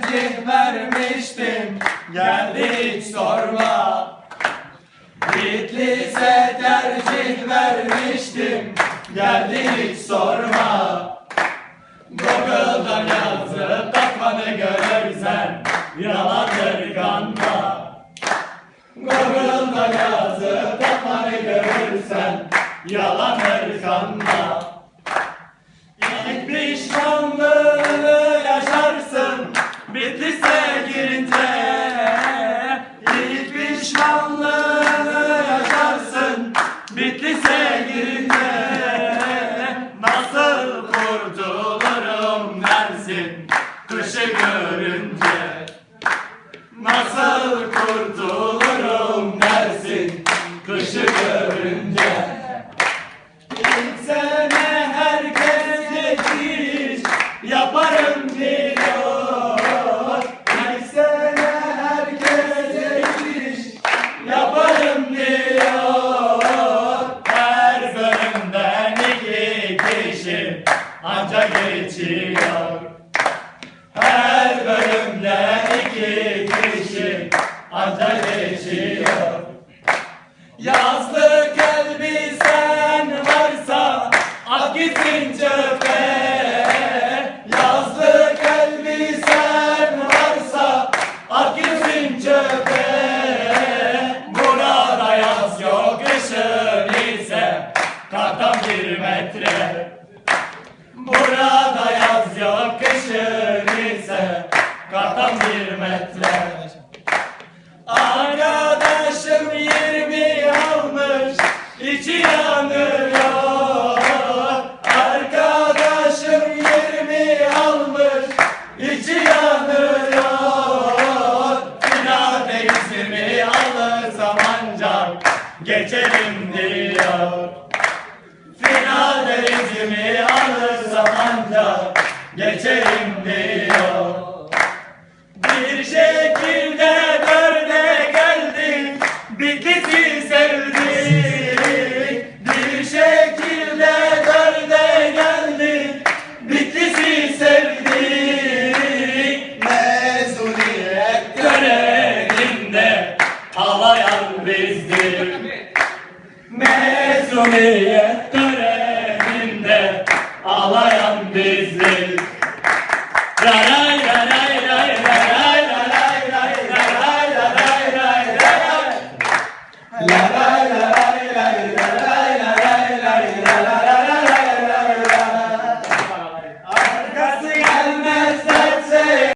tercih vermiştim. Geldi hiç sorma. Bitlis'e tercih vermiştim. Geldi hiç sorma. Google'dan yazıp takmanı görürsen Yalandır kanma Google'dan yazıp takmanı görürsen Yalandır kanma Kışı görünce Nasıl kurtulurum dersin Kışı görünce İlk sene herkes geçiş yaparım diyor. İlk sene herkes geçiş yaparım diyor. Her bölümden iki kişi anca geçiyor. Her bölümden iki kişi anca Yazlık elbisen varsa at gitsin Yazlık elbisen varsa at gitsin Burada yaz yok kışın ise kartan bir metre. Burada yaz yok kışın ise kartan bir metre geçelim diyor. Final derecimi alır zamanda geçelim diyor. Bir şekilde dörde geldim, Bitlis'i sevdim. Cumhuriyet töreninde ağlayan biziz. Zarar